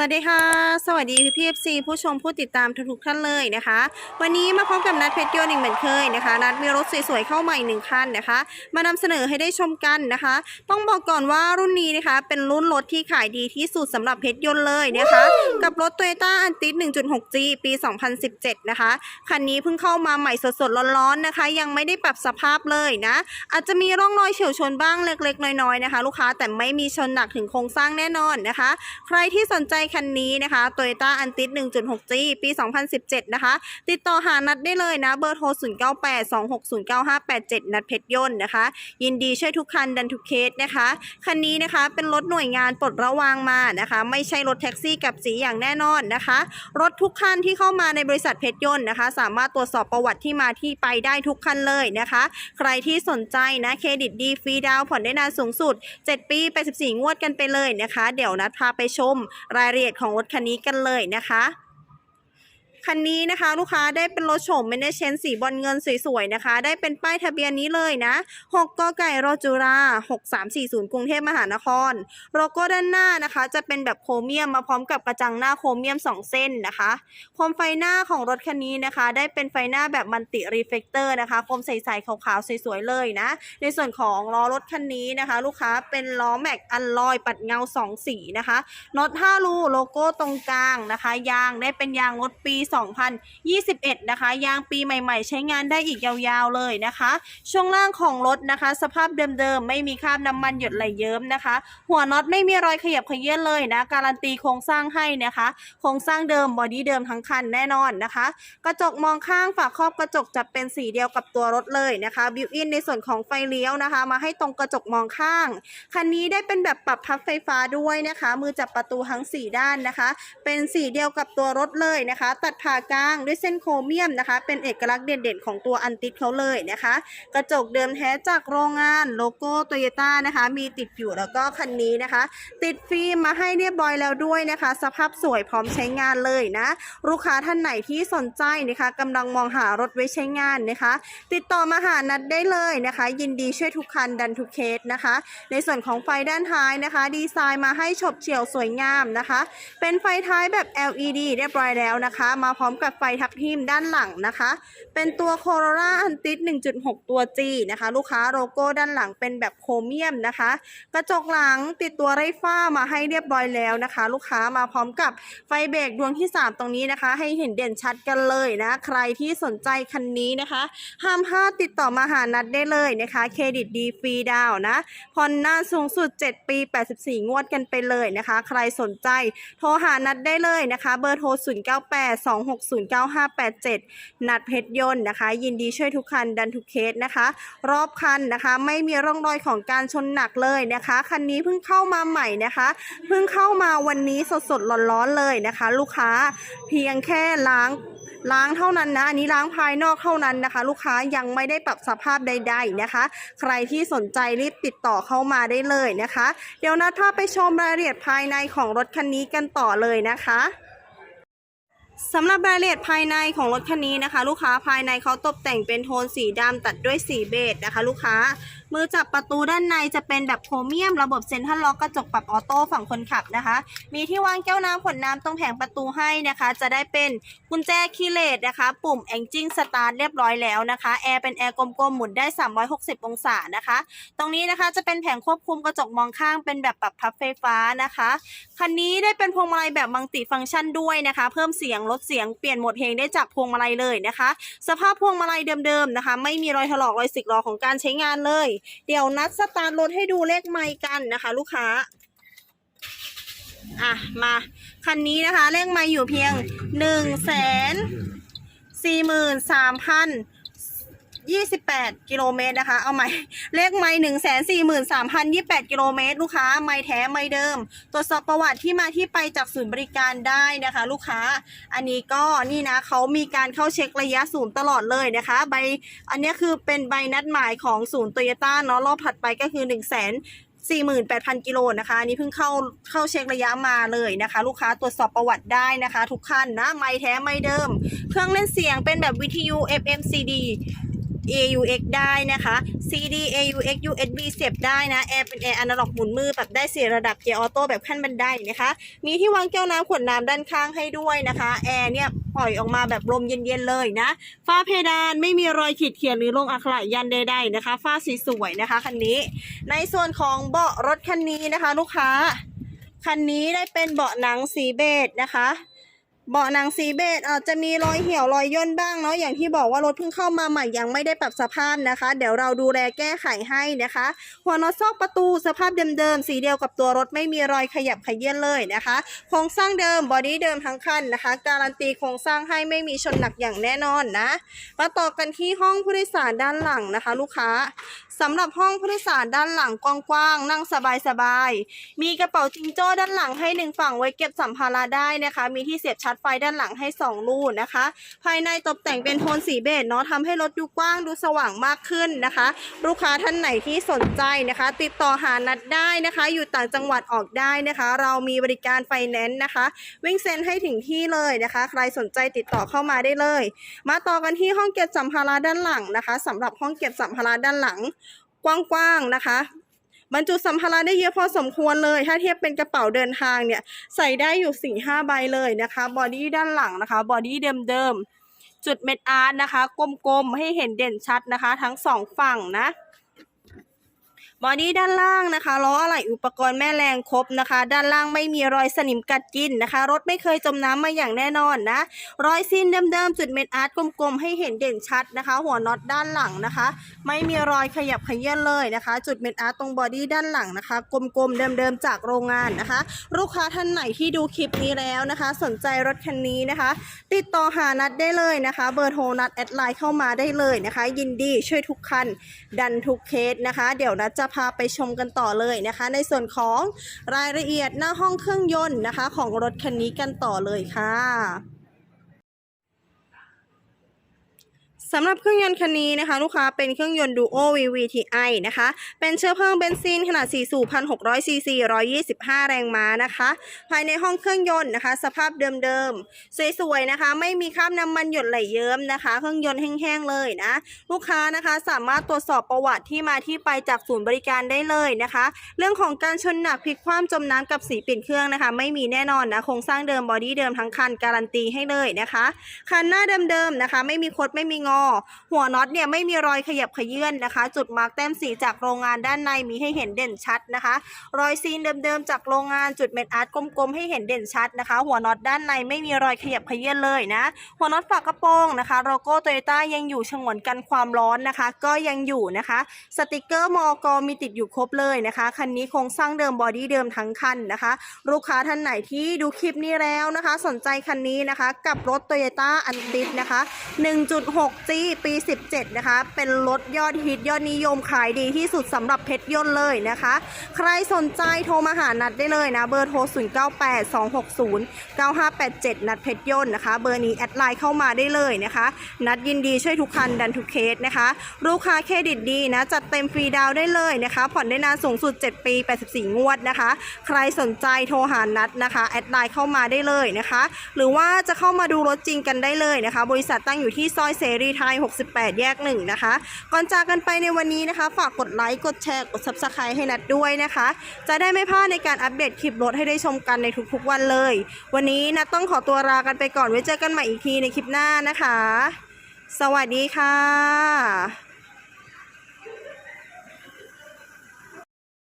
สวัสดีค่ะ สวัสดีพี่พีเอฟซีผู้ชมผู้ติดตามทุกท่านเลยนะคะ วันนี้มาพบกับนัดเพชรยนต์อีกเหมือนเคยนะคะ นัดมีรถสวยๆเข้าใหม่หนึ่งคันนะคะ มานำเสนอให้ได้ชมกันนะคะ ต้องบอกก่อนว่ารุ่นนี้นะคะ เป็นรุ่นรถที่ขายดีที่สุดสำหรับเพชรยนต์เลยนะคะ กับรถ Toyota a n t i s 1.6G ปี 2017 นะคะ คันนี้เพิ่งเข้ามาใหม่สดๆร้อนๆนะคะ ยังไม่ได้ปรับสภาพเลยนะ อาจจะมีร่องรอยเฉียวชนบ้างเล็กๆน้อยๆนะคะ ลูกค้าแต่ไม่มีชนหนักถึงโครงสร้างแน่นอนนะคะ ใครที่สนใจคันนี้นะคะ Toyota a n t i s 1.6G ปี 2017 นะคะ ติดต่อหานัดได้เลยนะ เบอร์โทร 0982609587 นัดเพชรยนต์นะคะ ยินดีช่วยทุกคันดันทุกเคสนะคะ คันนี้นะคะเป็นรถหน่วยงานปลดระวางมานะคะ ไม่ใช่รถแท็กซี่กับสีอย่างแน่นอนนะคะ รถทุกคันที่เข้ามาในบริษัทเพชรยนต์นะคะ สามารถตรวจสอบประวัติที่มาที่ไปได้ทุกคันเลยนะคะ ใครที่สนใจนะเครดิตดีฟรีดาวผ่อนได้นานสูงสุด 7 ปี 84 งวดกันไปเลยนะคะ เดี๋ยวนัดพาไปชมรายละเอียดของรถคันนี้กันเลยนะคะ คันนี้นะคะลูกค้าได้เป็นรถโฉมเมนเชนสีบอลเงินสวยๆนะคะ ได้เป็นป้ายทะเบียนนี้เลยนะ 6กไก่รจุรา6340 กรุงเทพมหานครโลโก้ด้านหน้านะคะ จะเป็นแบบโครเมียมมาพร้อมกับกระจังหน้าโครเมียม 2 เส้นนะคะโคมไฟหน้าของรถคันนี้นะคะ ได้เป็นไฟหน้าแบบมันติรีเฟกเตอร์นะคะโคมใสๆขาวๆสวยๆเลยนะ ในส่วนของล้อรถคันนี้นะคะ ลูกค้าเป็นล้อแม็กอัลลอยปัดเงา 2 สีนะคะน็อต5รูโลโก้ตรงกลางนะคะ ยางได้เป็นยางรถปี2021 นะคะ ยางปีใหม่ ๆ ใช้งานได้อีกยาวๆเลยนะคะ ช่วงล่างของรถนะคะ สภาพเดิมๆ ไม่มีคราบน้ำมันหยดไหลเยิ้มนะคะ หัวน็อตไม่มีรอยขยับเขยื้อนเลยนะ การันตีโครงสร้างให้นะคะ โครงสร้างเดิมบอดี้เดิมทั้งคันแน่นอนนะคะ กระจกมองข้างฝาครอบกระจกจะเป็นสีเดียวกับตัวรถเลยนะคะบิวอินในส่วนของไฟเลี้ยวนะคะ มาให้ตรงกระจกมองข้าง คันนี้ได้เป็นแบบปรับพับไฟฟ้าด้วยนะคะ มือจับประตูทั้ง 4 ด้านนะคะ เป็นสีเดียวกับตัวรถเลยนะคะ ตัดผ่ากลางด้วยเส้นโครเมียมนะคะ เป็นเอกลักษณ์เด่นๆของตัวอันติดเขาเลยนะคะ กระจกเดิมแท้จากโรงงานโลโก้โตโยต้านะคะ มีติดอยู่แล้วก็คันนี้นะคะ ติดฟิล์มมาให้เรียบร้อยแล้วด้วยนะคะ สภาพสวยพร้อมใช้งานเลยนะ ลูกค้าท่านไหนที่สนใจนะคะกำลังมองหารถไว้ใช้งานนะคะ ติดต่อมาหานัดได้เลยนะคะ ยินดีช่วยทุกคันดันทุกเคสนะคะ ในส่วนของไฟด้านท้ายนะคะ ดีไซน์มาให้ฉบเฉี่ยวสวยงามนะคะ เป็นไฟท้ายแบบ LED เรียบร้อยแล้วนะคะมาาพร้อมกับไฟทับทิมด้านหลังนะคะ เป็นตัว Corolla a n t i s 1.6 ตัว G นะคะ ลูกค้าโลโก้ด้านหลังเป็นแบบโครเมียมนะคะ กระจกหลังติดตัวไร้ฝ้ามาให้เรียบร้อยแล้วนะคะ ลูกค้ามาพร้อมกับไฟเบรกดวงที่ 3 ตรงนี้นะคะ ให้เห็นเด่นชัดกันเลยนะ ใครที่สนใจคันนี้นะคะ ห้ามพลาดติดต่อมาหานัดได้เลยนะคะเครดิตดีฟรีดาวนะผ่อนนานสูงสุด 7 ปี 84 งวดกันไปเลยนะคะ ใครสนใจโทรหานัดได้เลยนะคะ เบอร์โทร 0982 2609587 นัดเพชรยนต์นะคะ ยินดีช่วยทุกคันดันทุกเคสนะคะ รอบคันนะคะ ไม่มีร่องรอยของการชนหนักเลยนะคะ คันนี้เพิ่งเข้ามาใหม่นะคะ เพิ่งเข้ามาวันนี้สดๆร้อนๆเลยนะคะ ลูกค้าเพียงแค่ล้างล้างเท่านั้นนะ อันนี้ล้างภายนอกเท่านั้นนะคะ ลูกค้ายังไม่ได้ปรับสภาพใด ๆนะคะ ใครที่สนใจรีบติดต่อเข้ามาได้เลยนะคะ เดี๋ยวนัดพาไปชมรายละเอียดภายในของรถคันนี้กันต่อเลยนะคะ สำหรับรายละเอียดภายในของรถคันนี้นะคะ ลูกค้าภายในเขาตกแต่งเป็นโทนสีดำตัดด้วยสีเบจนะคะ ลูกค้ามือจับประตูด้านในจะเป็นแบบโครเมียม ระบบเซ็นทรัลล็อกกระจกปรับออโต้ฝั่งคนขับนะคะ มีที่วางแก้วน้ำขวดน้ำตรงแผงประตูให้นะคะ จะได้เป็นกุญแจคีย์เลสนะคะ ปุ่มแองจิ้งสตาร์ทเรียบร้อยแล้วนะคะแอร์เป็นแอร์กลมๆหมุนได้ 360 องศานะคะ ตรงนี้นะคะจะเป็นแผงควบคุมกระจกมองข้างเป็นแบบปรับพับไฟฟ้านะคะคันนี้ได้เป็นพวงมาลัยแบบมัลติฟังก์ชันด้วยนะคะ เพิ่มเสียงลดเสียงเปลี่ยนโหมดเพลงได้จากพวงมาลัยเลยนะคะ สภาพพวงมาลัยเดิมๆนะคะ ไม่มีรอยถลอกรอยสึกหรอของการใช้งานเลยเดี๋ยวนัดสตาร์ทรถให้ดูเลขไม้กันนะคะ ลูกค้า อะมาคันนี้นะคะเลขไม้อยู่เพียงหนึ่งแสนสี่หมื่นสามพัน ยี่สิบแปดกิโลเมตรนะคะ เอาใหม่ เลขไม่หนึ่งแสนสี่หมื่นสามพันยี่แปดกิโลเมตรลูกค้าไม่แท้ไม่เดิม ตรวจสอบประวัติที่มาที่ไปจากศูนย์บริการได้นะคะ ลูกค้า อันนี้ก็นี่นะเขามีการเข้าเช็คระยะศูนย์ตลอดเลยนะคะ ใบ อันนี้คือเป็นใบนัดหมายของศูนย์โตโยต้าเนาะ รอบถัดไปก็คือ1นึ่งแสน48,000 กิโลนะคะนี้เพิ่งเข้าเข้าเช็คระยะมาเลยนะคะ ลูกค้าตรวจสอบประวัติได้นะคะ ทุกคันนะ ไม่แท้ไม่เดิม เครื่องเล่นเสียงเป็นแบบวิทยุ FM CD AUX ได้นะคะ CD AUX USB เสียบได้นะแอร์เป็นแอร์อนาล็อกหมุนมือแบบได้สี่ระดับเกียร์ออโต้แบบขั้นบันไดนะคะ มีที่วางแก้วน้ำขวดน้ำด้านข้างให้ด้วยนะคะแอร์เนี่ยปล่อยออกมาแบบลมเย็นๆเลยนะฝ้าเพดานไม่มีรอยขีดเขียนหรือลงอักขระยันใดๆนะคะฝ้าสีสวยนะคะคันนี้ ในส่วนของเบาะรถคันนี้นะคะ ลูกค้าคันนี้ได้เป็นเบาะหนังสีเบจนะคะ เบาะหนังสีเบจอาจจะมีรอยเหี่ยวรอยย่นบ้างเนาะอย่างที่บอกว่ารถเพิ่งเข้ามาใหม่ยังไม่ได้ปรับสภาพนะคะ เดี๋ยวเราดูแลแก้ไขให้นะคะ หัวน็อตซอกประตูสภาพเดิมๆสีเดียวกับตัวรถไม่มีรอยขยับขยื่นเลยนะคะ โครงสร้างเดิมบอดี้เดิมทั้งคันนะคะ การันตีโครงสร้างให้ไม่มีชนหนักอย่างแน่นอนนะมาต่อกันที่ห้องผู้โดยสารด้านหลังนะคะ ลูกค้าสำหรับห้องผู้โดยสารด้านหลังกว้างๆนั่งสบายๆมีกระเป๋าจิงโจ้ด้านหลังให้หนึ่งฝั่งไว้เก็บสัมภาระได้นะคะ มีที่เสียบชาร์จไฟด้านหลังให้สองลูนะคะ ภายในตกแต่งเป็นโทนสีเบจเนาะทำให้รถดูกว้างดูสว่างมากขึ้นนะคะ ลูกค้าท่านไหนที่สนใจนะคะ ติดต่อหานัดได้นะคะ อยู่ต่างจังหวัดออกได้นะคะ เรามีบริการไฟแนนซ์นะคะ วิ่งเซ็นให้ถึงที่เลยนะคะ ใครสนใจติดต่อเข้ามาได้เลย มาต่อกันที่ห้องเก็บสัมภาระด้านหลังนะคะสำหรับห้องเก็บสัมภาระด้านหลังกว้างๆนะคะ บรรจุสัมภาระได้เยอะพอสมควรเลย ถ้าเทียบเป็นกระเป๋าเดินทางเนี่ยใส่ได้อยู่4ี่ห้าใบเลยนะคะบอดี้ด้านหลังนะคะบอดี้เดิมๆจุดเม็ดอาร์ตนะคะกลมๆให้เห็นเด่นชัดนะคะ ทั้งสองฝั่งนะ บอดี้ด้านล่างนะคะล้ออะไหล่อุปกรณ์แม่แรงครบนะคะ ด้านล่างไม่มีรอยสนิมกัดกินนะคะ รถไม่เคยจมน้ำมาอย่างแน่นอนนะรอยซีนเดิมๆจุดเม็ดอาร์ตกลมๆให้เห็นเด่นชัดนะคะ หัวน็อตด้านหลังนะคะ ไม่มีรอยขยับขยื่นเลยนะคะ จุดเม็ดอาร์ตตรงบอดี้ด้านหลังนะคะ กลมๆเดิมๆจากโรงงานนะคะ ลูกค้าท่านไหนที่ดูคลิปนี้แล้วนะคะ สนใจรถคันนี้นะคะ ติดต่อหานัดได้เลยนะคะ เบอร์โทรนัดแอดไลน์เข้ามาได้เลยนะคะ ยินดีช่วยทุกคันดันทุกเคสนะคะ เดี๋ยวนัดจะพาไปชมกันต่อเลยนะคะ ในส่วนของรายละเอียดหน้าห้องเครื่องยนต์นะคะ ของรถคันนี้กันต่อเลยค่ะ สำหรับเครื่องยนต์คันนี้นะคะ ลูกค้าเป็นเครื่องยนต์ Duo VVTi นะคะ เป็นเชื้อเพลิงเบนซินขนาด 4 สูบ 1,600 ซีซี 125 แรงม้านะคะ ภายในห้องเครื่องยนต์นะคะ สภาพเดิมๆ สวยๆนะคะ ไม่มีคราบน้ำมันหยดไหลเยิ้มนะคะ เครื่องยนต์แห้งๆเลยนะ ลูกค้านะคะสามารถตรวจสอบประวัติที่มาที่ไปจากศูนย์บริการได้เลยนะคะ เรื่องของการชนหนักพลิกคว่ำจมน้ำกับสีปิ่นเครื่องนะคะ ไม่มีแน่นอนนะโครงสร้างเดิมบอดี้เดิมทั้งคันการันตีให้เลยนะคะคันหน้าเดิมๆนะคะ ไม่มีคดไม่มีงอหัวน็อตเนี่ยไม่มีรอยขยับขยื่นนะคะ จุดมาร์กแต้มสีจากโรงงานด้านในมีให้เห็นเด่นชัดนะคะ รอยซีนเดิมๆจากโรงงานจุดเม็ดอาร์ตกลมๆให้เห็นเด่นชัดนะคะ หัวน็อตด้านในไม่มีรอยขยับขยื่นเลยนะ หัวน็อตฝากระโปรงนะคะโลโก้โตโยต้ายังอยู่ฉงวนกันความร้อนนะคะ ก็ยังอยู่นะคะ สติกเกอร์มอกมีติดอยู่ครบเลยนะคะคันนี้โครงสร้างเดิมบอดี้เดิมทั้งคันนะคะ ลูกค้าท่านไหนที่ดูคลิปนี้แล้วนะคะ สนใจคันนี้นะคะ กับรถโตโยต้าอันติดนะคะ 1.6G ปี 17 นะคะ เป็นรถยอดฮิตยอดนิยมขายดีที่สุดสำหรับเพชรยนต์เลยนะคะ ใครสนใจโทรมาหานัดได้เลยนะ เบอร์โทร 0982609587 นัดเพชรยนต์นะคะ เบอร์นี้แอดไลน์เข้ามาได้เลยนะคะ นัดยินดีช่วยทุกคันดันทุกเคสนะคะ ลูกค้าเครดิตดีนะ จัดเต็มฟรีดาวได้เลยนะคะ ผ่อนได้นานสูงสุด 7 ปี 84 งวดนะคะ ใครสนใจโทรหานัดนะคะแอดไลน์เข้ามาได้เลยนะคะ หรือว่าจะเข้ามาดูรถจริงกันได้เลยนะคะ บริษัทตั้งอยู่ที่ซอยเสรีไทย 68 แยกหนึ่งนะคะ ก่อนจากกันไปในวันนี้นะคะ ฝากกดไลค์ กดแชร์ กด subscribe ให้นัดด้วยนะคะ จะได้ไม่พลาดในการอัปเดตคลิปรถให้ได้ชมกันในทุกๆวันเลย วันนี้นัดต้องขอตัวลากันไปก่อนไว้เจอกันใหม่อีกทีในคลิปหน้านะคะ สวัสดีค่ะ